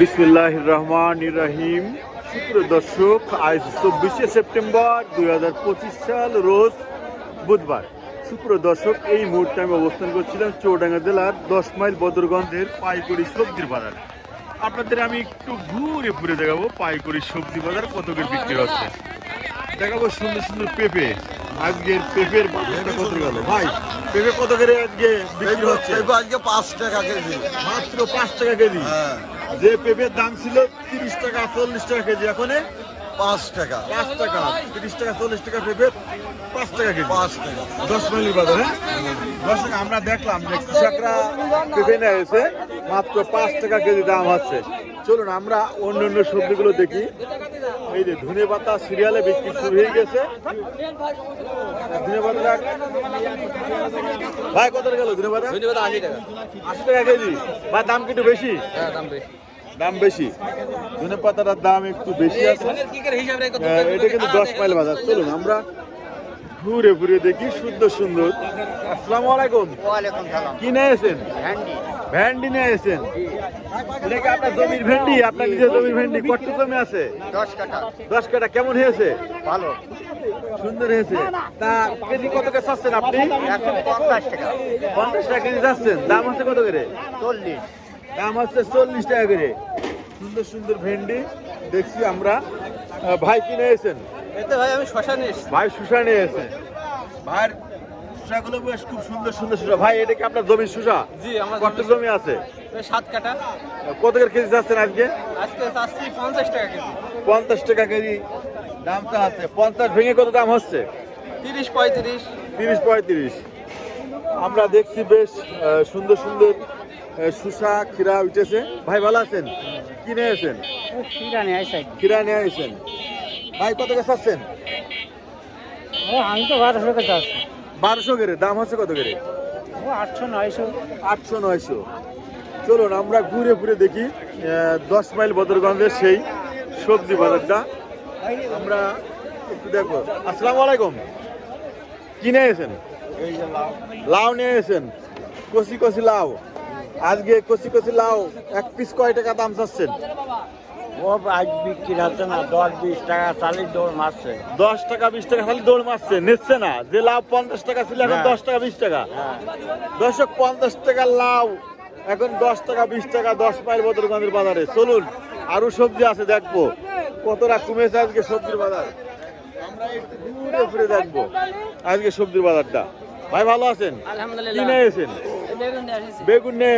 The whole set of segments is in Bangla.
বিসমিল্লাহ রহমান রাহিম শুক্র দর্শক আজ চব্বিশে সেপ্টেম্বর দুই হাজার পঁচিশ সাল রোজ বুধবার। শুক্র দর্শক এই মুহূর্তে আমি অবস্থান করছিলাম চৌডাঙ্গা জেলার দশ মাইল বদরগঞ্জের পাইকড়ি সবজির বাজার। আপনাদের আমি একটু ঘুরে ঘুরে দেখাবো পাইকড়ি সবজি বাজার কত করে বিক্রি হচ্ছে। দেখাবো সুন্দর সুন্দর পেঁপে। আজকের পেঁপের বাজারটা কত গেল? ভাই পেঁপে কত করে আজকে বিক্রি হচ্ছে? আজকে পাঁচ টাকা কেজি। মাত্র পাঁচ টাকা কেজি। হ্যাঁ। যে পেঁপের দাম ছিল তিরিশ টাকা চল্লিশ টাকা কেজি এখন পাঁচ টাকা। পাঁচ টাকা তিরিশ টাকা চল্লিশ টাকা পেঁপে পাঁচ টাকা কেজি। পাঁচ টাকা। দশ মাইলের বাজার হ্যাঁ? টাকা আমরা দেখলাম যে কৃষকরা পেঁপে নিয়ে এসে মাত্র পাঁচ টাকা কেজি দাম হচ্ছে। চলুন আমরা অন্য অন্য সবজিগুলো দেখি। এই যে ধনে পাতা সিরিয়ালে বিক্রি শুরু হয়ে গেছে। ধনে ভাই কত গেল ধনে পাতা? আশি টাকা। আশি টাকা কেজি। ভাই দাম কি একটু বেশি? হ্যাঁ দাম বেশি। দাম বেশি। ধনে পাতাটার দাম একটু বেশি আছে। এটা কিন্তু দশ মাইল বাজার। চলুন আমরা ঘুরে ঘুরে দেখি সুন্দর সুন্দর। আসসালামু আলাইকুম। কি নিয়েছেন ভ্যান্ডি ভেন্ডি। নিয়েছেন এটা আপনার জমির ভেন্ডি? আপনার নিজের জমির ভেন্ডি কত জমি আছে? দশ কাটা দশ কাটা কেমন হয়েছে? ভালো। সুন্দর হয়েছে। তা কেজি কত করে চাচ্ছেন আপনি? পঞ্চাশ টাকা। পঞ্চাশ টাকা কেজি চাচ্ছেন। দাম হচ্ছে কত করে? চল্লিশ। দাম হচ্ছে চল্লিশ টাকা করে। সুন্দর সুন্দর ভেন্ডি দেখছি আমরা। ভাই কিনে এসেছেন এতে ভাই আমি এসেছি। ভাই এসে শুষাগুলো বেশ খুব সুন্দর সুন্দর শুষা ভাই এটা কি আপনার জমির জি আমার কত জমি আছে? সাত কাটা কত করে কেজি যাচ্ছেন আজকে? আজকে চাচ্ছি পঞ্চাশ টাকা কেজি। পঞ্চাশ টাকা কেজি। দামটা আছে। পঞ্চাশ ভেঙে কত দাম হচ্ছে? তিরিশ পঁয়ত্রিশ। তিরিশ পঁয়ত্রিশ। আমরা দেখছি বেশ সুন্দর সুন্দর শুষা খিরা উঠেছে। ভাই ভালো আছেন? কিনে এসেছেন? খিরা নিয়ে আসি খিরা নিয়ে এসেছেন ভাই কত করে চাচ্ছেন? ও আমি তো বারোশো টাকা চাচ্ছি। বারোশো করে দাম হচ্ছে কত করে? আটশো নয়শো। আটশো নয়শো। চলুন আমরা ঘুরে ঘুরে দেখি দশ মাইল বদরগঞ্জের সেই সবজি বাজারটা। আমরা একটু দেখব। আসসালামু আলাইকুম। কি নিয়ে এসেছেন? লাউ। নিয়ে এসেছেন? কষি কষি লাউ। আজকে কষি কষি লাউ এক পিস কয় টাকা দাম চাচ্ছেন? ও আজ বিক্রি হচ্ছে না দশ বিশ টাকা দৌড় মারছে। দশ টাকা বিশ টাকা খালি দৌড় মারছে নিচ্ছে না। যে লাউ পঞ্চাশ টাকা ছিল এখন হ্যাঁ। দশ টাকা বিশ টাকা। দশক পঞ্চাশ টাকা লাউ এখন দশ টাকা বিশ টাকা দশ মাইল বদরগঞ্জের বাজারে। চলুন আরও সবজি আছে দেখব। কতটা কমেছে আজকে সবজির বাজার? আমরা একটু ঘুরে ফিরে দেখব আজকে সবজির বাজারটা। ভাই ভালো আছেন? কি নিয়ে এসেন বেগুন নিয়ে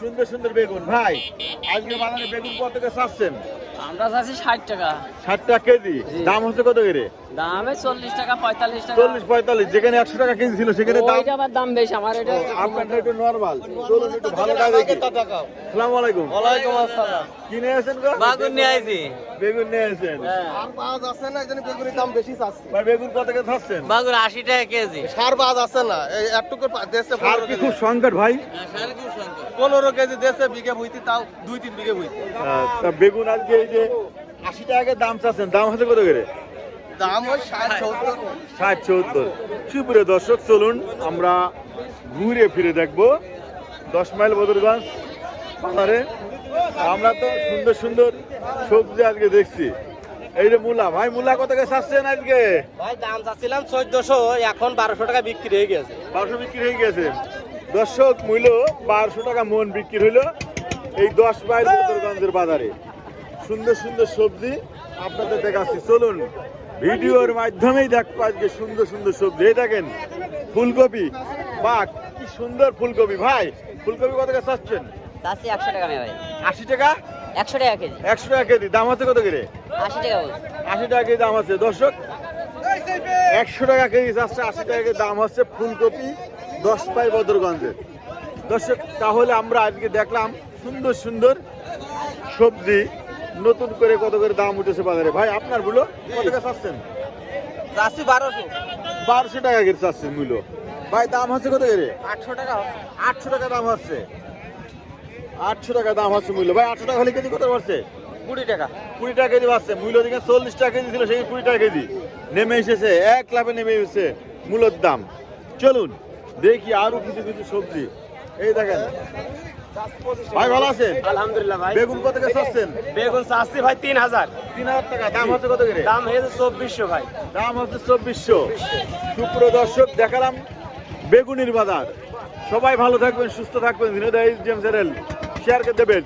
সুন্দর সুন্দর বেগুন। ভাই আজকে বাজারে বেগুন কত করে চাচ্ছেন? আমরা চাচ্ছি ষাট টাকা। ষাট টাকা কেজি। দাম হচ্ছে কত করে? দামে চল্লিশ টাকা পঁয়তাল্লিশ টাকা। চল্লিশ পঁয়তাল্লিশ যেখানে একশো টাকা কেজি ছিল সেখানে দাম আবার দাম বেশি আমার এটা আপনারটা একটু নরমাল চলুন একটু ভালো টাকা দেখি। আসসালামু আলাইকুম। ওয়ালাইকুম আসসালাম। কিনে আছেন গো? বাগুন নিয়ে আইছি। বেগুন নিয়ে আছেন। আর বাজ আছে না এখানে বেগুনের দাম বেশি চাচ্ছে। ভাই বেগুন কত করে খাচ্ছেন বাগুন আশি টাকা কেজি। সার বাজ আছে না এই একটুকু দেশে আর কি খুব সংকট ভাই? পনেরো কেজি দেশে বিঘে ভুইতি তাও দুই তিন বিঘে ভুইতি। আহ, তা বেগুন আজকে এই যে আশি টাকা দাম চাচ্ছেন দাম হচ্ছে কত করে? দাম ওই ষাট সত্তর। ষাট চৌত্তর সুপ্রিয় দর্শক চলুন আমরা ঘুরে ফিরে দেখব দশ মাইল বদরগঞ্জ বাজারে আমরা তো সুন্দর সুন্দর সবজি আজকে দেখছি। এই যে মূলা ভাই মূলা কত করে চাচ্ছেন আজকে? ভাই দাম চাচ্ছিলাম চোদ্দশো এখন বারোশো টাকা বিক্রি হয়ে গেছে। বারোশো বিক্রি হয়ে গেছে। দর্শক মূল্য বারোশো টাকা মন বিক্রি হইল এই দশ মাইল বদরগঞ্জের বাজারে। সুন্দর সুন্দর সবজি আপনাদের দেখাচ্ছি। চলুন ভিডিওর মাধ্যমেই দেখব আজকে সুন্দর সুন্দর সবজি। এই দেখেন ফুলকপি। বাহ কি সুন্দর ফুলকপি। ভাই ফুলকপি কত করে চাচ্ছেন? চাচ্ছি একশো টাকা ভাই। আশি টাকা? একশো টাকা কেজি। একশো টাকা কেজি। দাম হচ্ছে কত করে? আশি টাকা আশি টাকা কেজি দাম আছে। দর্শক একশো টাকা কেজি যাচ্ছে আশি টাকা কেজি দাম হচ্ছে ফুলকপি। দশ পাই বদরগঞ্জে। দর্শক তাহলে আমরা আজকে দেখলাম সুন্দর সুন্দর সবজি নতুন করে কত করে দাম উঠেছে বাজারে। ভাই আপনারগুলো কত টাকা চাচ্ছেন? চাচ্ছি বারোশো। বারোশো টাকা করে চাচ্ছেন মূল্য। ভাই দাম হচ্ছে কত করে? আটশো টাকা আটশো টাকা দাম হচ্ছে। আটশো টাকা দাম হচ্ছে মূল্য। ভাই আটশো টাকা হলে কেজি কত পারছে কুড়ি টাকা। কুড়ি টাকা কেজি বাড়ছে। মূল্য দিকে চল্লিশ টাকা কেজি ছিল সেই কুড়ি টাকা কেজি। নেমে এসেছে এক লাভে নেমে এসেছে মূলর দাম। চলুন। দেখি আরও কিছু কিছু সবজি। এই দেখেন। ভাই ভালো আছেন? আলহামদুলিল্লাহ ভাই। বেগুন কত করে চাচ্ছেন? বেগুন চাচ্ছি ভাই তিন হাজার। তিন হাজার টাকা। দাম হচ্ছে কত করে? দাম হয়েছে চব্বিশশো ভাই। দাম হচ্ছে চব্বিশশো। সুপ্রিয় দর্শক দেখালাম বেগুনির বাজার। সবাই ভালো থাকবেন সুস্থ থাকবেন। দিনদাই জেম শেয়ার করে দেবেন।